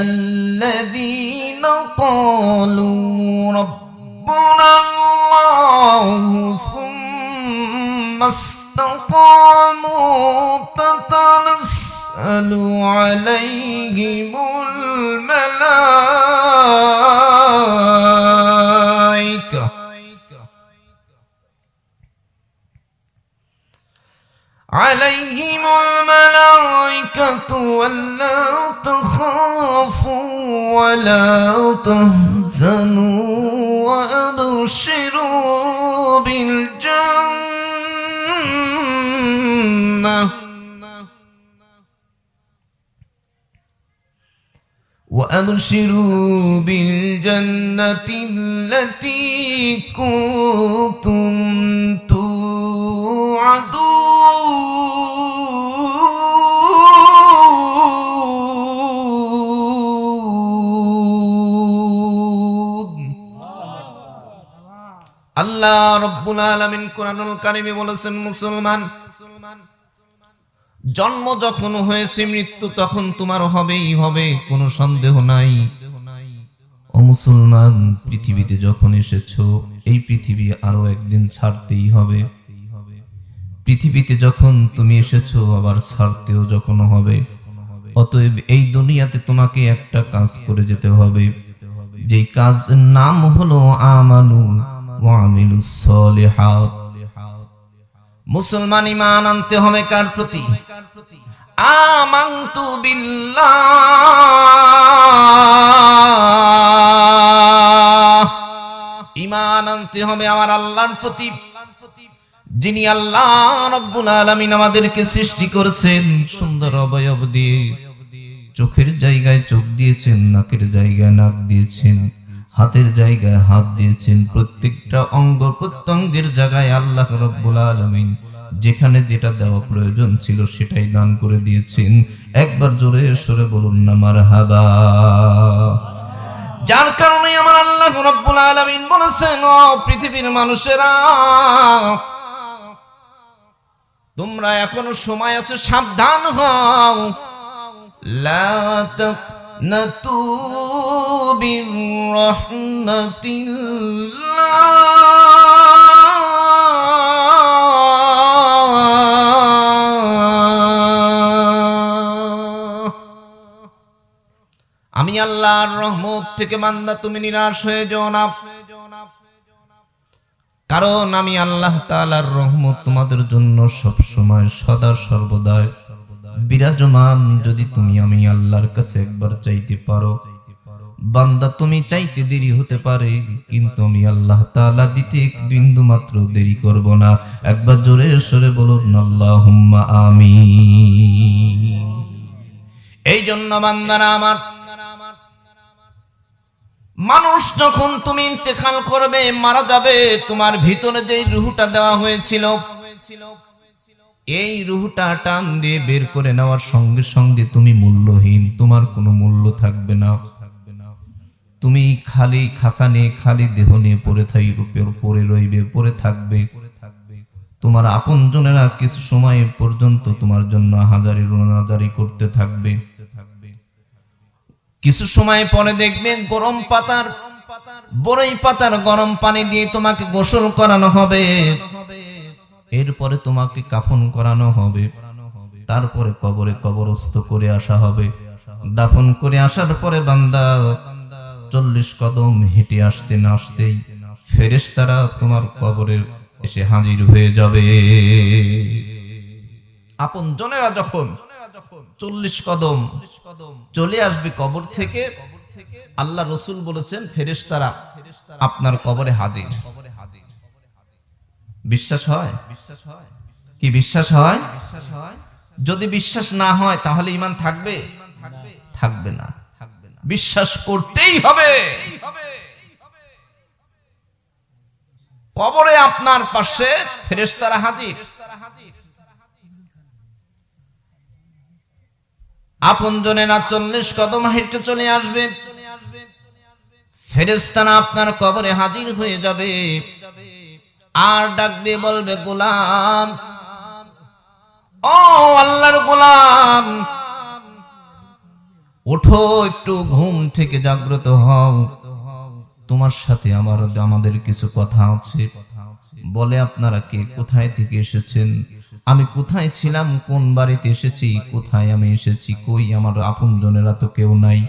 الذين قالوا ربنا الله ثم استقاموا تتنزل عليهم الملائكة. عليهم الملائكة ولا تخافوا ولا تهزنوا وأبشروا بالجنة. وأبشروا بالجنة التي كنتم توعدون. আল্লাহ রব্বুল আলামিন কোরআনুল কারিমে বলেছেন, মুসলমান, জন্ম যখন হয়েছে, মৃত্যু তখন তোমার হবেই হবে, কোনো সন্দেহ নাই। ও মুসলমান, পৃথিবীতে যখন এসেছ, এই পৃথিবী আরও একদিন ছাড়তেই হবে। পৃথিবীতে যখন তুমি এসেছ, আবার ছাড়তেও যখন হবে। অতএব এই দুনিয়াতে তোমাকে একটা কাজ করে যেতে হবে। যেই কাজ নাম হলো আমানু। মুসলমান ইমান আনতে হবে কার প্রতি? আমান্তু ইমান আনতে হবে আমার আল্লাহর প্রতি। যিনি আল্লাহ রব্বুল আলামিন আমাদেরকে সৃষ্টি করেছেন, সুন্দর অবয়ব দিয়ে। চোখের জায়গায় চোখ দিয়েছেন, নাকের জায়গায় নাক দিয়েছেন। হাতের জায়গায় হাত দিয়েছেন প্রত্যেকটা অঙ্গ প্রত্যঙ্গের জায়গায় আল্লাহ রব্বুল আলামিন। যেখানে যেটা দেওয়া প্রয়োজন ছিল সেটাই দান করে দিয়েছেন। একবার জোরে সরে বলুন না মার হাবা যার কারণে আমার আল্লাহ রব্বুল আলামিন বলেছেন, ও পৃথিবীর মানুষেরা, তোমরা এখনও সময় আছে, সাবধান হও। লা তাকনাতু বির রাহমাতিল্লাহ। আমি আল্লাহর রহমত থেকে মান্দা, তুমি নিরাশ হয়ে যাও কারণ আমি আল্লাহ তাআলার রহমত তোমাদের জন্য সব সময় সদা সর্বদা বিরাজমান যদি তুমি আমি আল্লাহর কাছে একবার চাইতে পারো। বান্দা, তুমি চাইতে দেরি হতে পারে, কিন্তু আমি আল্লাহ তাআলা দিতে এক বিন্দু মাত্র দেরি করব না। একবার জোরে সরে বলুন, আল্লাহুম্মা আমিন। এই জন্য বান্দারা আমার, মানুষ যখন তুমি ইন্তেকাল করবে, মারা যাবে, তোমার ভিতরে যে রুহুটা দেওয়া হয়েছিল এই রুহুটা টান দিয়ে বের করে নেওয়ার সঙ্গে সঙ্গে তুমি মূল্যহীন, তোমার কোনো মূল্য থাকবে না। তুমি খালি খাসা নিয়ে, খালি দেহ নিয়ে পড়ে থাকবে পড়ে রইবে, পড়ে থাকবে। তোমার আপন জনেরা কিছু সময় পর্যন্ত তোমার জন্য হাজারি রোনাজারি করতে থাকবে। কিছু সময় পরে দেখবে গরম পাতার বড়ই পাতার গরম পানি দিয়ে তোমাকে গোসল করানো হবে। এরপরে তোমাকে কাফন করানো হবে। তারপরে কবরে কবরস্থ করে আসা হবে। দাফন করে আসার পরে বান্দা চল্লিশ কদম হেঁটে আসতে না আসতেই ফেরেশতারা তোমার কবরের এসে হাজির হয়ে যাবে। আপন জনেরা যখন চল্লিশ কদম চলে আসবে কবর থেকে, আল্লাহ রসুল বলেছেন, ফেরেশতারা, আপনার কবরে হাজির। বিশ্বাস হয়? বিশ্বাস হয় কি বিশ্বাস হয়? বিশ্বাস হয় যদি বিশ্বাস না হয়, তাহলে ইমান থাকবে? থাকবে না। বিশ্বাস করতেই হবে। কবরে আপনার পাশে ফেরেশতারা হাজির। আপন জনেরা চল্লিশ কদম হেঁটে চলে আসবে। ফেরেস্তানা আপনার কবরে হাজির হয়ে যাবে। আর ডাক দিয়ে বলবে, গোলাম, ও আল্লাহর গোলাম, ওঠো, একটু ঘুম থেকে জাগ্রত হও। তোমার সাথে আমার, আমাদের কিছু কথা আছে। বলে, আপনারা কে? কোথায় থেকে এসেছেন? আমি কোথায় ছিলাম? কোন বাড়িতে এসেছি? কোথায় আমি এসেছি? কই? আমার আপনজনেরা তো কেউ নাই।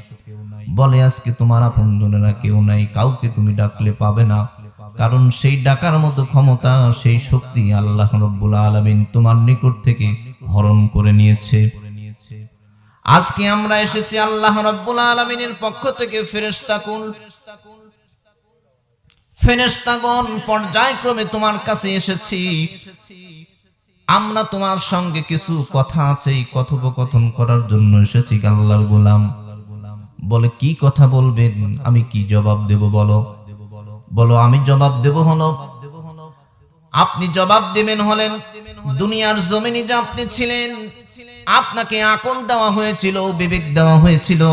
বলে, আজকে তোমার আপনজনেরা কেউ নাই। কাউকে তুমি ডাকলে পাবে না। কারণ সেই ডাকার মতো ক্ষমতা, সেই শক্তি আল্লাহ রব্বুল আলামিন তোমার নিকট থেকে হরণ করে নিয়েছে। আজকে আমরা এসেছি আল্লাহ রব্বুল আলামিনের পক্ষ থেকে ফেরেশতা কুল পর্যায়ক্রমে তোমার কাছে এসেছি। আমরা তোমার সঙ্গে কিছু কথা আছে, এই কথোপকথন করার জন্য এসেছি আল্লাহর গোলাম। বলে, কি কথা বলবেন? আমি কি জবাব দেব বলো? বলো, আমি জবাব দেব হলো, আপনি জবাব দেবেন হলেন, দুনিয়ার জমিনে যে আপনি ছিলেন, আপনাকে আকল দেওয়া হয়েছিল, বিবেক দেওয়া হয়েছিল,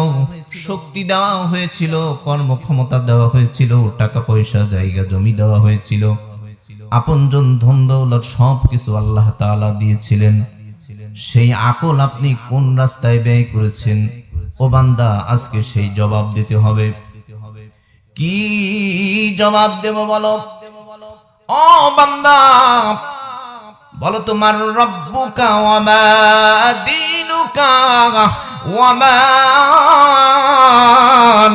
শক্তি দেওয়া হয়েছিল, কর্মক্ষমতা দেওয়া হয়েছিল, টাকা পয়সা, জায়গা, জমি দেওয়া হয়েছিল, আপনজন, ধন, দৌলত সব কিছু আল্লাহ তাআলা দিয়েছিলেন। সেই আকল আপনি কোন রাস্তায় ব্যয় করেছেন? ও বান্দা, আজকে সেই জবাব দিতে হবে। কি জবাব দেব বলো? ও বান্দা, বলো তোমার রব্বুকা ওয়া মা দীনুকা ওয়া মা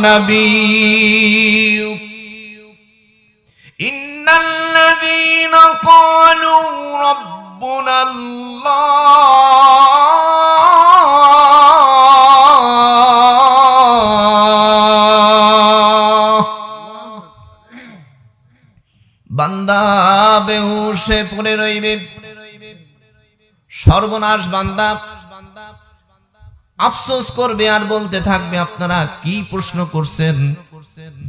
নাবিয়ুক ইন্নাল্লাযীনা ক্বালু রাব্বুনা বান্দা বেহুশে পড়ে রইবে। সর্বনাশ বান্দা। আফসোস করবে আর বলতে থাকবে, আপনারা কি প্রশ্ন করছেন?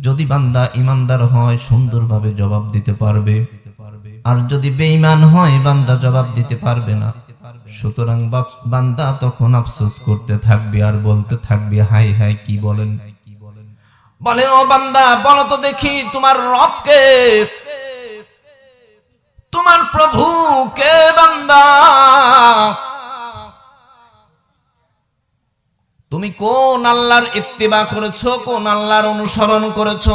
যদি বান্দা ইমানদার হয়, সুন্দরভাবে জবাব দিতে পারবে। আর যদি বেঈমান হয়, বান্দা জবাব দিতে পারবে না। সুতরাং বান্দা তখন আফসোস করতে থাকবে আর বলতে থাকবে হাই হাই কি বলেন? বলে, ও বান্দা, বলো তো দেখি তোমার রবকে তোমার প্রভু কে বান্দা? তুমি কোন আল্লাহর ইত্তিবা করেছ, কোন আল্লাহর অনুসরণ করেছ?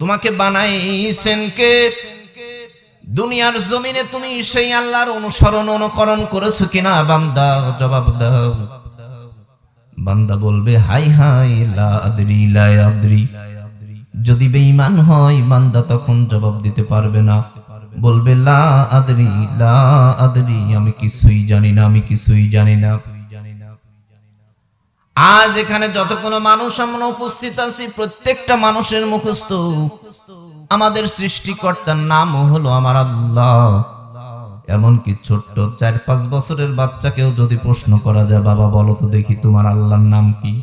তোমাকে বানাইছেন কে? দুনিয়ার জমিনে তুমি সেই আল্লাহর অনুসরণ অনুকরণ করেছ কিনা? বান্দা, জবাব দাও। বান্দা বলবে, হাই হাই, লা আদরি লা আদরি। যদি বেঈমান হয়, বান্দা তখন জবাব দিতে পারবে না। বলবে, লা আদরি লা আদরি, আমি কিছুই জানি না, আমি কিছুই জানি না। আজ এখানে যত কোনো মানুষ আমরা উপস্থিত আছি, প্রত্যেকটা মানুষের মুখস্থ। আমাদের সৃষ্টিকর্তার নাম হলো আমার আল্লাহ। এমনকি ছোট্ট চার পাঁচ বছরের বাচ্চাকেও যদি প্রশ্ন করা যায়, বাবা, বলো তো দেখি তোমার আল্লাহর নাম কি?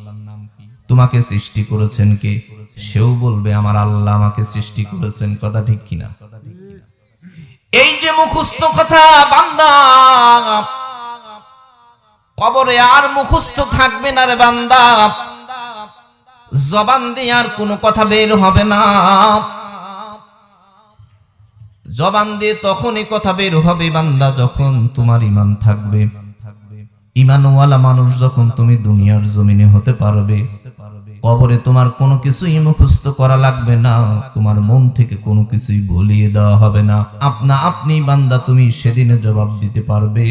তোমাকে সৃষ্টি করেছেন কে? সেও বলবে, আমার আল্লাহ আমাকে সৃষ্টি করেছেন। কথা ঠিক কিনা? এই যে মুখস্থ কথা, বান্দা! কবরে আর মুখস্থ থাকবে না রে বান্দা। জবান দিয়ে আর কোনো কথা বের হবে না। জবান দিয়ে তখনই কথা বের হবে বান্দা, যখন তোমার ইমান থাকবে। ইমানওয়ালা মানুষ যখন তুমি দুনিয়ার জমিনে হতে পারবে কবরে তোমার কোনো কিছুই মুখস্থ করা লাগবে না। তোমার মন থেকে কোনো কিছুই ভুলিয়ে দেওয়া হবে না। আপনা আপনি বান্দা, তুমি সেদিনে জবাব দিতে পারবে।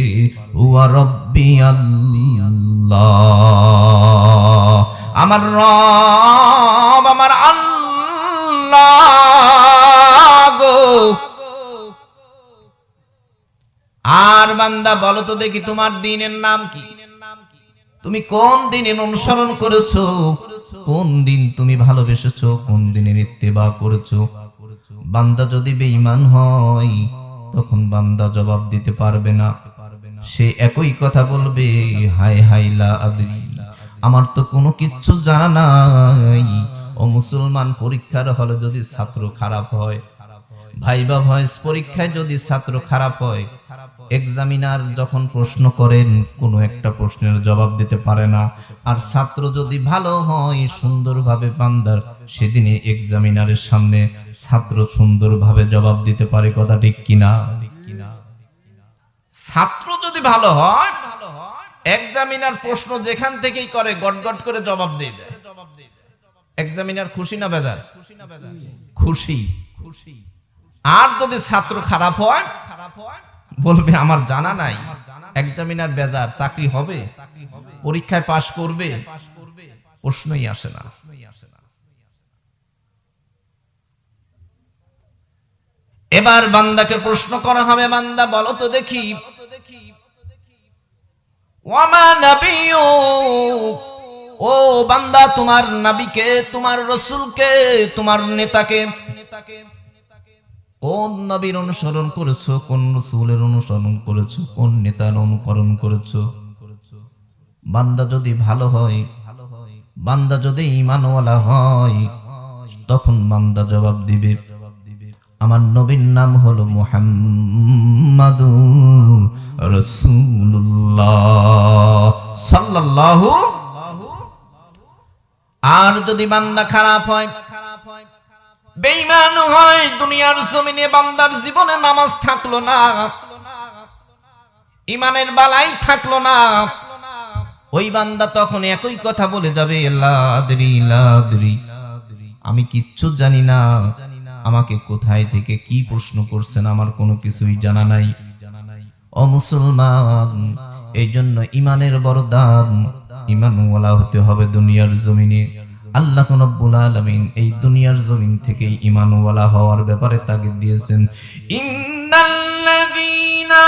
আমার রব, আমার আল্লাহ আর বান্দা, বলো তো দেখি তোমার দিনের নাম কি? তুমি কোন দিনের অনুসরণ করেছ? কোন দিন তুমি ভালোবেসেছো? কোন দিনের ইত্তেবা করেছ? বান্দা যদি বেঈমান হয়, তখন বান্দা জবাব দিতে পারবে না। সে একই কথা বলবে হাই হাই লা আদরি। আমার তো কোনো কিচ্ছু জানা নাই। ও মুসলমান, পরীক্ষার হলে যদি ছাত্র খারাপ হয় ভাইবা ভয়েস পরীক্ষায় যদি ছাত্র খারাপ হয় এক্সামিনার যখন প্রশ্ন করেন, কোনো একটা প্রশ্নের জবাব দিতে পারে না। আর ছাত্র যদি ভালো হয়, সুন্দরভাবে বান্দার সেদিনে এক্সামিনারের সামনে ছাত্র সুন্দরভাবে জবাব দিতে পারে, কথা ঠিক কিনা? ছাত্র যদি ভালো হয় এক্সামিনার প্রশ্ন যেখান থেকেই করে গটগট করে জবাব দিয়ে দেয়। এক্সামিনার খুশি না বেজার? খুশি। খুশি আর যদি ছাত্র খারাপ হয় খারাপ হয় বলবে, আমার জানা নাই এক্সামিনার বেজার, চাকরি হবে, পরীক্ষায় পাশ করবে, প্রশ্নই আসে না। এবার বান্দাকে প্রশ্ন করা হবে, বান্দা, বলো তো দেখি। ও বান্দা, তোমার নাবিকে, তোমার রসুলকে, তোমার নেতাকে নেতাকে কোন নবীর অনুসরণ করেছ, কোন রসুলের অনুসরণ করেছ, কোন নেতার অনুকরণ করেছ? বান্দা যদি ভালো হয়, বান্দা যদি ইমানওয়ালা হয়, তখন বান্দা জবাব দিবে, আমার নবীর নাম হলো মুহাম্মাদু রসুল্লাহ সাল্লাল্লাহু আর যদি বান্দা খারাপ হয় বেঈমান হয়, দুনিয়ার জমিনে বান্দার জীবনে নামাজ থাকল না। ইমানের বালাই থাকল না। ওই বান্দা তখন একই কথা বলে যাবে, লাদরি লাদরি। আমি কিচ্ছু জানি না। আমাকে কোথায় থেকে কি প্রশ্ন করছেন আমার কোনো কিছুই জানা নাই। ও মুসলমান, এই জন্য ইমানের বড় দাম ইমানওয়ালা হতে হবে দুনিয়ার জমিনে। আল্লাহ রব্বুল আলামিন এই দুনিয়ার জমিন থেকে ইমানওয়ালা হওয়ার ব্যাপারে তাগিদ দিয়েছেন। ইন্নাল্লাযীনা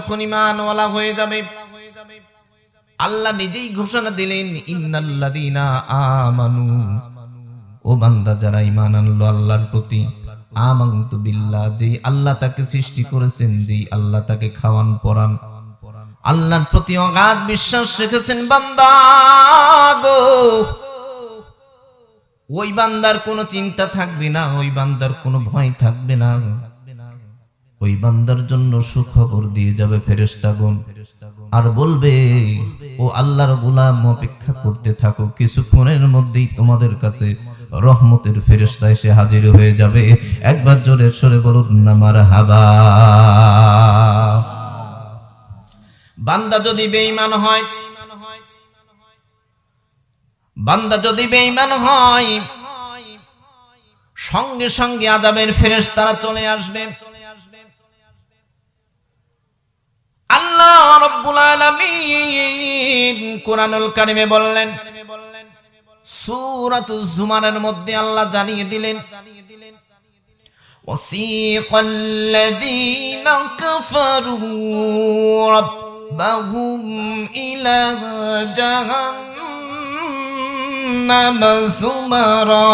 যখন ইমানওয়ালা হয়ে যাবে, আল্লাহ নিজেই ঘোষণা দিলেন, ইন্নাল্লাযীনা আমানু। ও বান্দা, যারা ইমান আনলো আল্লাহর প্রতি, আমান্তু বিল্লাহ, যেই আল্লাহ তাকে সৃষ্টি করেছেন, যেই আল্লাহ তাকে খাওয়ান, পরান, আল্লাহর প্রতি অগাধ বিশ্বাস রেখেছেন, বান্দা গো। ওই বান্দার কোনো চিন্তা থাকবে না, ওই বান্দার কোনো ভয় থাকবে না। ওই বান্দার জন্য সুখবর দিয়ে যাবে ফেরেশতাগণ। আর বলবে, ও আল্লাহর গোলাম, অপেক্ষা করতে থাকো। কিছুক্ষণের মধ্যেই তোমাদের কাছে রহমতের ফেরেশতা এসে হাজির হয়ে যাবে। একবার জোরে সরে বলুন, না মারহাবা। বান্দা যদি বেঈমান হয়, বান্দা যদি বেঈমান হয়, সঙ্গে সঙ্গে আজাবের ফেরেশতারা চলে আসবে। আল্লাহ রব্বুল আলামিন কোরআনুল কারিমে বললেন সূরাতুজ জুমারের মধ্যে আল্লাহ জানিয়ে দিলেন وسيق الذين كفروا ربهم إلى جهنم زمرا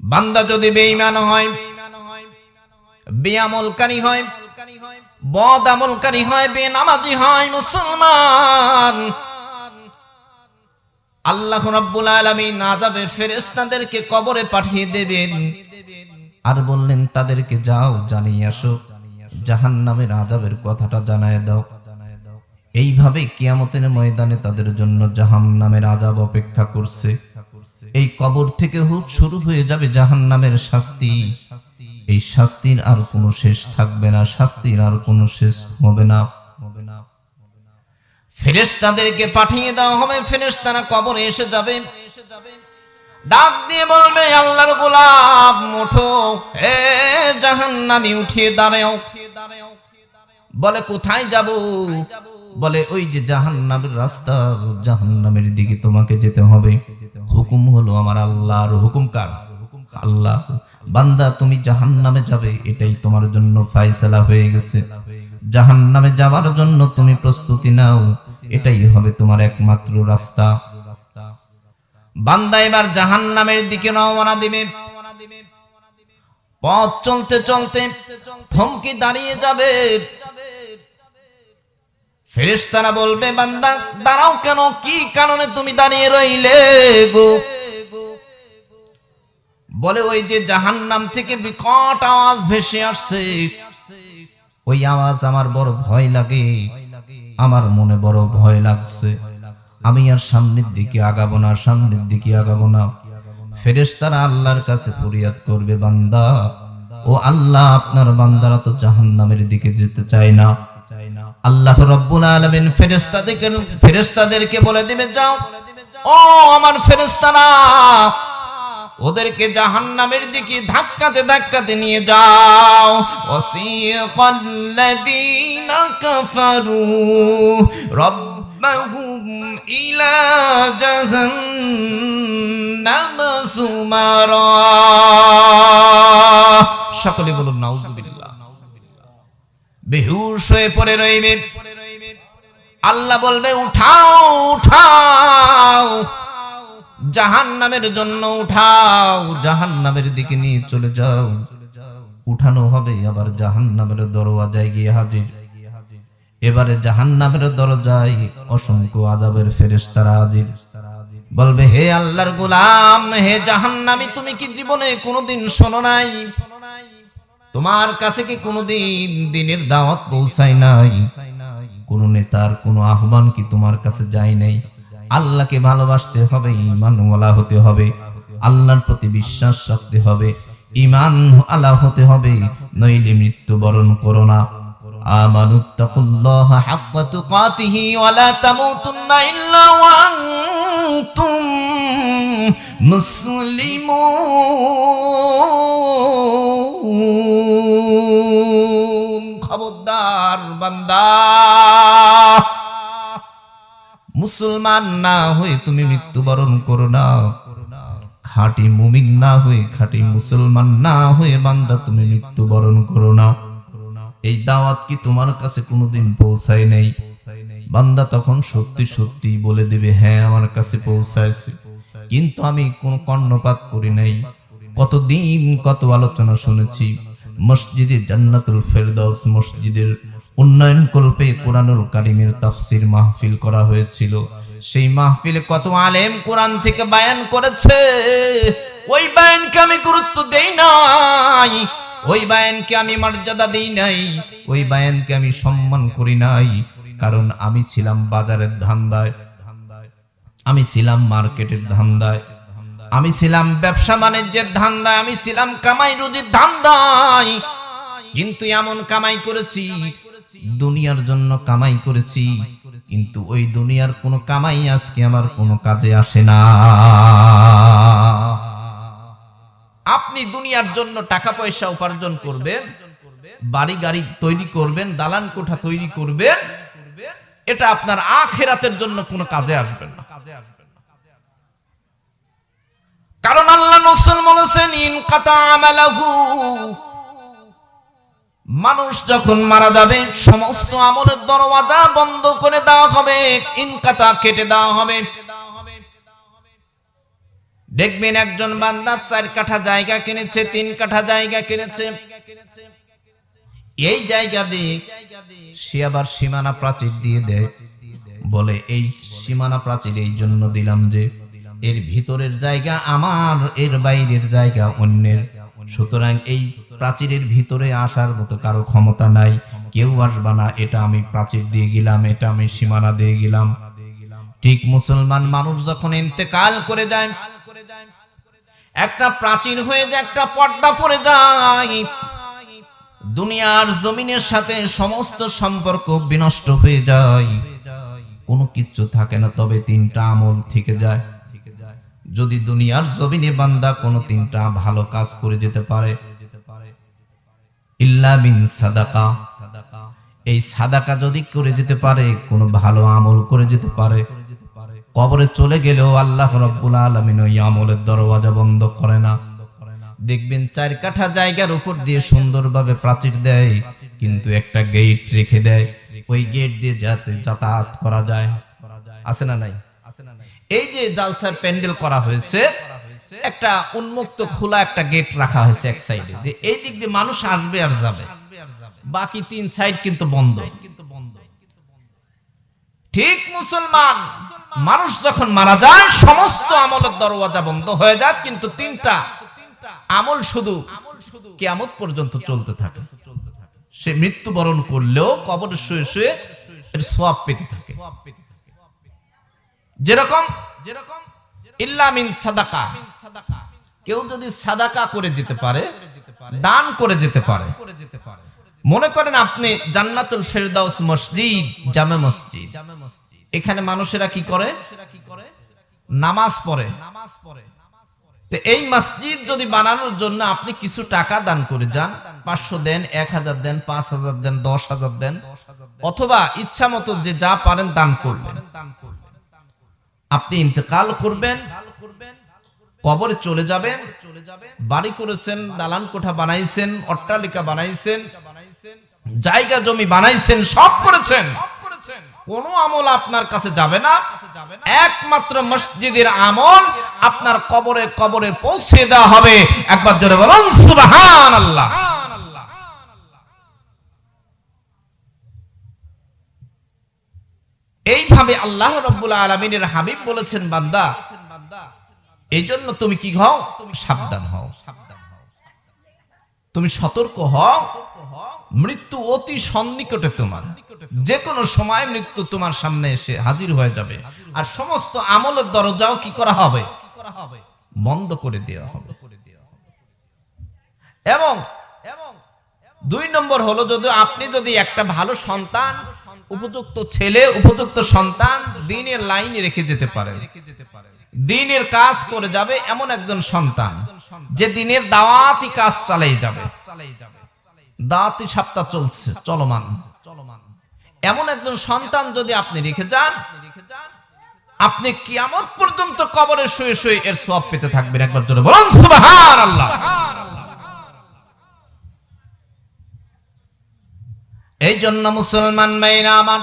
বান্দা যদি বেঈমান হয় বেআমলকারী হয় বদ আমলকারী হয় বে বেনামাজি হয়, মুসলমান। আল্লাহ রাব্বুল আলামিন আযাবের ফেরেশতাদেরকে কবরে পাঠিয়ে দেবেন। আর বললেন, তাদেরকে যাও, জানিয়ে আসো। জাহান্নামের আযাবের কথাটা জানায় দাও। এইভাবে কিয়ামতের ময়দানে তাদের জন্য জাহান্নামের আযাব অপেক্ষা করছে। এই কবর থেকে হুট শুরু হয়ে যাবে জাহান্নামের শাস্তি। এই শাস্তির আর কোনো শেষ থাকবে না, শাস্তির আর কোনো শেষ হবে না। ফেরেশতাদেরকে পাঠিয়ে দেওয়া হবে, ফেরেশতারা কবরে এসে যাবে। ডাক দিয়ে বলবে, আল্লাহর গোলাম, ওঠো, হে জাহান্নামী, উঠিয়ে দাঁড়াও। বলে, কোথায় যাব? বলে, ওই যে জাহান্নামের রাস্তা, জাহান্নামের দিকে তোমাকে যেতে হবে। হুকুম হলো আমার আল্লাহর হুকুম কার? আল্লাহ। বান্দা, তুমি জাহান্নামে যাবে, এটাই তোমার জন্য ফায়সালা হয়ে গেছে। জাহান্নামে যাওয়ার জন্য তুমি প্রস্তুতি নাও, এটাই হবে তোমার একমাত্র রাস্তা। বান্দা, এবার জাহান নামের দিকে রওনা দিবে। পথ চলতে চলতে থমকে দাঁড়িয়ে যাবে। ফেরেশতারা বলবে, বান্দা, দাঁড়াও কেন? কি কারণে তুমি দাঁড়িয়ে রইলে গো? বলে, ওই যে জাহান্নাম থেকে বিকট আওয়াজ ভেসে আসছে। ওই আওয়াজ আমার বড় ভয় লাগে। আমার মনে বড় ভয় লাগছে। আমি আর সামনের দিকে আগাবো না, সামনের দিকে আগাবো না। ফেরেশতারা আল্লাহর কাছে ফরিয়াদ করবে, বান্দা। ও আল্লাহ, আপনার বান্দারা তো জাহান্নামের দিকে যেতে চায় না। আল্লাহ রব্বুল আলামিন ফেরেশতাদেরকে ফেরেশতাদেরকে বলে দিবে, যাও। ও আমার ফেরেশতারা ওদেরকে জাহান্নামের দিকে ধাক্কাতে ধাক্কাতে নিয়ে যাও। ওয়াসিকাল্লাযীনা কাফারু রব্বাহুম ইলা জাহান্নাম সুমারা। সকলে বলুন, নাউজুবিল্লাহ। বেহুশ হয়ে পড়ে রইবে। আল্লাহ বলবে, উঠাও উঠাও। জাহান নামের জন্য উঠাও জাহান নামের দিকে নিয়ে চলে যাও। উঠানো হবে, আবার জাহান নামের দরওয়াজায় গিয়ে হাজির। এবারে জাহান নামের দরজায় অসংখ্য আজাবের ফেরেশতারা হাজির। বলবে, হে আল্লাহর গোলাম, হে জাহান্নামী, তুমি কি জীবনে কোনোদিন শোনো নাই? তোমার কাছে কি কোনোদিন দিনের দাওয়াত পৌঁছায় নাই? কোন নেতার কোন আহ্বান কি তোমার কাছে যায় নাই? আল্লাহকে ভালোবাসতে হবে, ইমানওয়ালা হতে হবে, আল্লাহর প্রতি বিশ্বাস রাখতে হবে ইমান আলা হতে হবে, নইলে মৃত্যুবরণ করো না। খবরদার বান্দা। মুসলমান না হয়ে তুমি মৃত্যুবরণ করো না। খাঁটি মুমিন না হয়ে, খাঁটি মুসলমান না হয়ে বান্দা তুমি মৃত্যুবরণ করো না। এই দাওয়াত কি তোমার কাছে কোনোদিন পৌঁছায় নাই? বান্দা তখন সত্যি সত্যি বলে দিবে হ্যাঁ আমার কাছে পৌঁছাইছে। কিন্তু আমি কোন কর্ণপাত করি নাই। কতদিন কত আলোচনা শুনেছি, মসজিদে জান্নাতুল ফেরদাউস, মসজিদের উন্নয়ন কল্পে কোরআনুল কারিমের তাফসির মাহফিল করা হয়েছিল। সেই মাহফিলে কত আলেম কোরআন থেকে বায়ান করেছে। ওই বায়ানকে আমি গুরুত্ব দেই নাই। ওই বায়ানকে আমি মর্যাদা দেই নাই। ওই বায়ানকে আমি সম্মান করি নাই। কারণ আমি ছিলাম বাজারের ধান্দায়। আমি ছিলাম মার্কেটের ধান্দায়। আমি ছিলাম ব্যবসা বাণিজ্যের ধান্দায়। আমি ছিলাম কামাই রুজির ধান্দায়। কিন্তু এমন কামাই করেছি দুনিয়ার জন্য কামাই করেছি, কিন্তু ওই দুনিয়ার কোনো কামাই আজকে আমার কোনো কাজে আসে না। আপনি দুনিয়ার জন্য টাকা পয়সা উপার্জন করবেন, বাড়ি গাড়ি তৈরি করবেন, দালান কোঠা তৈরি করবেন, এটা আপনার আখেরাতের জন্য কোনো কাজে আসবে না। কারণ আল্লাহ নসল বলেছেন, ইন কাতা আমালাহু মানুষ যখন মারা যাবে, সমস্ত আমলের দরওয়াজা বন্ধ করে দেওয়া হবে, ইনকাতা কেটে দেওয়া হবে। দেখবেন একজন বান্দা চার কাঠা জায়গা কিনেছে, তিন কাঠা জায়গা কিনেছে। এই জায়গা দিয়ে সে আবার সীমানা প্রাচীর দিয়ে দেয়। বলে, এই সীমানা প্রাচীর এই জন্য দিলাম যে, এর ভিতরের জায়গা আমার, এর বাইরের জায়গা অন্যের। সুতরাং এই প্রাচীরের ভিতরে আসার মতো কারও ক্ষমতা নাই। কেউ আসবা না, এটা আমি প্রাচীর দিয়ে গেলাম, এটা আমি সীমানা দিয়ে গেলাম। ঠিক মুসলমান মানুষ যখন ইন্তেকাল করে যায়, একটা প্রাচীর হয়ে যায়, একটা পর্দা পড়ে যায়। দুনিয়ার জমিনের সাথে সমস্ত সম্পর্ক বিনষ্ট হয়ে যায়। কোনো কিচ্ছু থাকে না, তবে তিনটা আমল থেকে যায়। যদি দুনিয়ার জমিনে বান্দা কোনো তিনটা ভালো কাজ করে যেতে পারে ইল্লা বিন সাদাকা। এই সাদাকা যদি করে যেতে পারে, কোনো ভালো আমল করে যেতে পারে। কবরে চলে গেলেও আল্লাহ রব্বুল আলমিন ওই আমলের দরওয়াজা বন্ধ করে না। দেখবেন চার কাঠা জায়গার উপর দিয়ে সুন্দরভাবে প্রাচীর দেয়, কিন্তু একটা গেট রেখে দেয়। ওই গেট দিয়ে যাতে যাতায়াত করা যায়। আছে না নাই? এই যে জালসার প্যান্ডেল করা হয়েছে একটা উন্মুক্ত খোলা একটা গেট রাখা হয়েছে এক সাইডে যে এই দিক দিয়ে মানুষ আসবে আর যাবে। বাকি তিন সাইড কিন্তু বন্ধ। ঠিক মুসলমান, মানুষ যখন মারা যায়, সমস্ত আমলের দরওয়াজা বন্ধ হয়ে যায়, কিন্তু তিনটা আমল শুধু কেয়ামত পর্যন্ত চলতে থাকে। সে মৃত্যুবরণ করলেও কবরে শুয়ে শুয়ে সোয়াব পেতে থাকে। যেরকম যেরকম ইল্লামিন সাদাকা। কেউ যদি সাদাকা করে যেতে পারে, দান করে যেতে পারে। মনে করেন আপনি জান্নাতুল ফেরদাউস মসজিদ, জামে মসজিদ। এখানে মানুষেরা কি করে? নামাজ পড়ে। নামাজ পড়ে এই মসজিদ যদি বানানোর জন্য আপনি কিছু টাকা দান করে যান, পাঁচশো দেন, এক হাজার দেন, পাঁচ হাজার দেন, দশ হাজার দেন, অথবা ইচ্ছা মতো যে যা পারেন দান করবেন। আপনি ইন্তেকাল করবেন, কবরে চলে যাবেন, বাড়ি করেছেন, দালান কোঠা বানাইছেন, অট্টালিকা বানাইছেন, জায়গা জমি বানাইছেন, সব করেছেন। কোন আমল আপনার কাছে যাবে না। একমাত্র মসজিদের আমল আপনার কবরে কবরে পৌঁছে দেওয়া হবে। একবার জোরে বলুন সুবহান আল্লাহ এইভাবে আল্লাহ রব্বুল আলমিনের হাবিব বলেছেন, বান্দা এই জন্য তুমি কি হও? সাবধান হও। তুমি সতর্ক হও। মৃত্যু অতি সন্নিকটে তোমার। যে কোনো সময় মৃত্যু তোমার সামনে এসে হাজির হয়ে যাবে। আর সমস্ত আমলের দরজাও কি করা হবে? বন্ধ করে দেওয়া হবে। এবং দুই নম্বর হলো, যদি আপনি যদি একটা ভালো সন্তান উপযুক্ত ছেলে, উপযুক্ত সন্তান দিনের লাইনে রেখে যেতে পারেন দিনের কাজ করে যাবে এমন একজন সন্তান যে দিনের দাওয়াতি কাজ চালাই যাবে। দাওয়াতি সপ্তাহ চলছে, চলমান। এমন একজন সন্তান যদি আপনি রেখে যান, আপনি কিয়ামত পর্যন্ত কবরে শুয়ে শুয়ে এর সব পেতে থাকবেন। একবার জোরে বলুন, সুবহানাল্লাহ। এই জন্য মুসলমান মেয়েরা আমার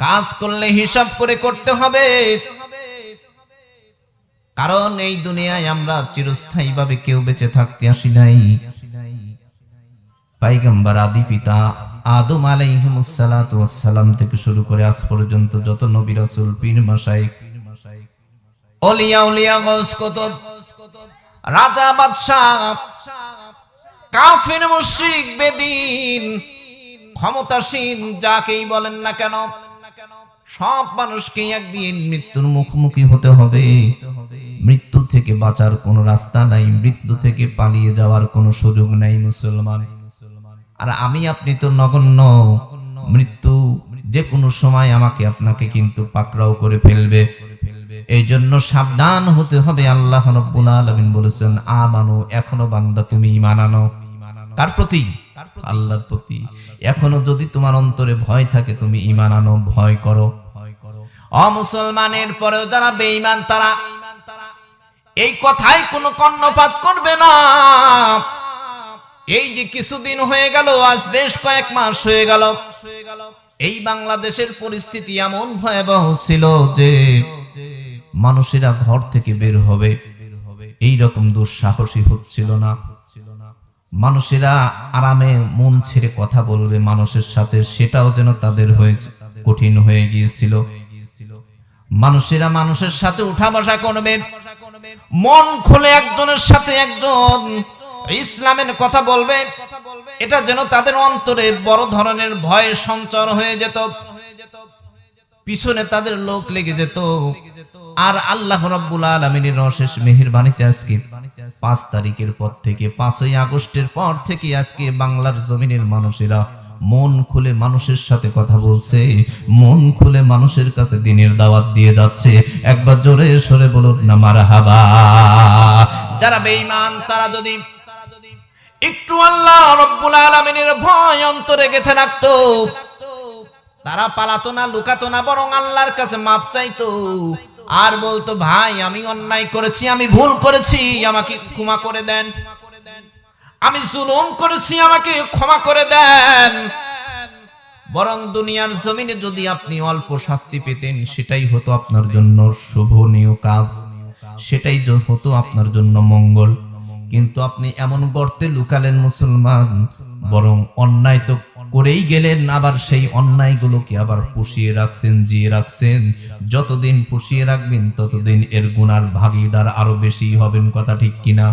কাজ করলে হিসাব করে করতে হবে। কারণ এই দুনিয়ায় আমরা চিরস্থায়ী ভাবে কেউ বেঁচে থাকতে আসি নাই। পাইগম্বর, আদি পিতা আদম আলাইহিমুসালাম থেকে শুরু করে আজ পর্যন্ত যত নবী রাসূল, পীর মাশাইখ, অলিয়া উলিয়া গস কতব, রাজা বাদশাহ কাফির মুশরিক বেদিন, ক্ষমতাসীন, যাকেই বলেন না কেন, সব মানুষকে একদিন মৃত্যুর মুখোমুখি হতে হবে। মৃত্যু থেকে বাঁচার কোনো রাস্তা নাই, মৃত্যু থেকে পালিয়ে যাওয়ার কোনো সুযোগ নাই মুসলমান। আর আমি, আপনি তো নগণ্য, মৃত্যু যে কোনো সময় আমাকে, আপনাকে কিন্তু পাকড়াও করে ফেলবে। এই জন্য সাবধান হতে হবে, আল্লাহ রব্বুল আলামিন বলেছেন, আমানো, এখনও বান্দা তুমি ঈমান আনো। কার প্রতি, আল্লাহর প্রতি। এখনও যদি তোমার অন্তরে ভয় থাকে, তুমি ঈমান আনো, ভয় করো। অমুসলমানের পরেও যারা বেঈমান, তারা এই কথাই কোনো কর্ণপাত করবে না। এই যে কিছুদিন হয়ে গেল, আজ বেশ কয়েক মাস হয়ে গেল। এই বাংলাদেশের পরিস্থিতি এমন ভয়াবহ ছিল যে মানুষেরা ঘর থেকে বের হবে। এই রকম দুঃসাহসী হচ্ছিল না। মানুষেরা আরামে মন ছেড়ে কথা বলবে, মানুষের সাথে সেটাও যেন তাদের হয়ে কঠিন হয়ে গিয়েছিল। মানুষেরা মানুষের সাথে উঠা বসা করবে, মন খুলে একজনের সাথে একজন ইসলামের কথা বলবে, এটা যেন তাদের অন্তরে বড় ধরনের ভয় সঞ্চার হয়ে যেত, পিছনে তাদের লোক লেগে যেত। আর আল্লাহ রাব্বুল আলামিনের অশেষ মেহেরবানিতে আজকে পাঁচ তারিখের পর থেকে, পাঁচই আগস্টের পর থেকে আজকে বাংলার জমিনের মানুষেরা মন খুলে মানুষের সাথে কথা বলছে, মন খুলে মানুষের কাছে দিনের দাওয়াত দিয়ে যাচ্ছে। একবার জোরে সরে বলুন না, মারহাবা। যারা বেঈমান, তারা যদি একটু আল্লাহ রব্বুল আলামিনের ভয় অন্তরে গেথে রাখতো, তারা পালাতো না, লুকাতো না, বরং আল্লাহর কাছে মাপ চাইতো। আর বলতো, ভাই, আমি অন্যায় করেছি, আমি ভুল করেছি, আমাকে ক্ষমা করে দেন। আমি জুলুম করেছি, আমাকে ক্ষমা করে দেন। বরং দুনিয়ার জমিনে যদি আপনি অল্প শাস্তি পেতেন, সেটাই হতো আপনার জন্য শোভনীয় কাজ। সেটাই হতো আপনার জন্য মঙ্গল। কিন্তু আপনি এমন গর্তে লুকালেন মুসলমান, বরং অন্যায় তো করেই গেলেন, আবার সেই অন্যায়গুলোকে আবার পুষিয়ে রাখছেন, জিয়ে রাখছেন। যতদিন পুষিয়ে রাখবেন, ততদিন এর গুণার ভাগিদার আরও বেশি হবেন, কথা ঠিক কিনা?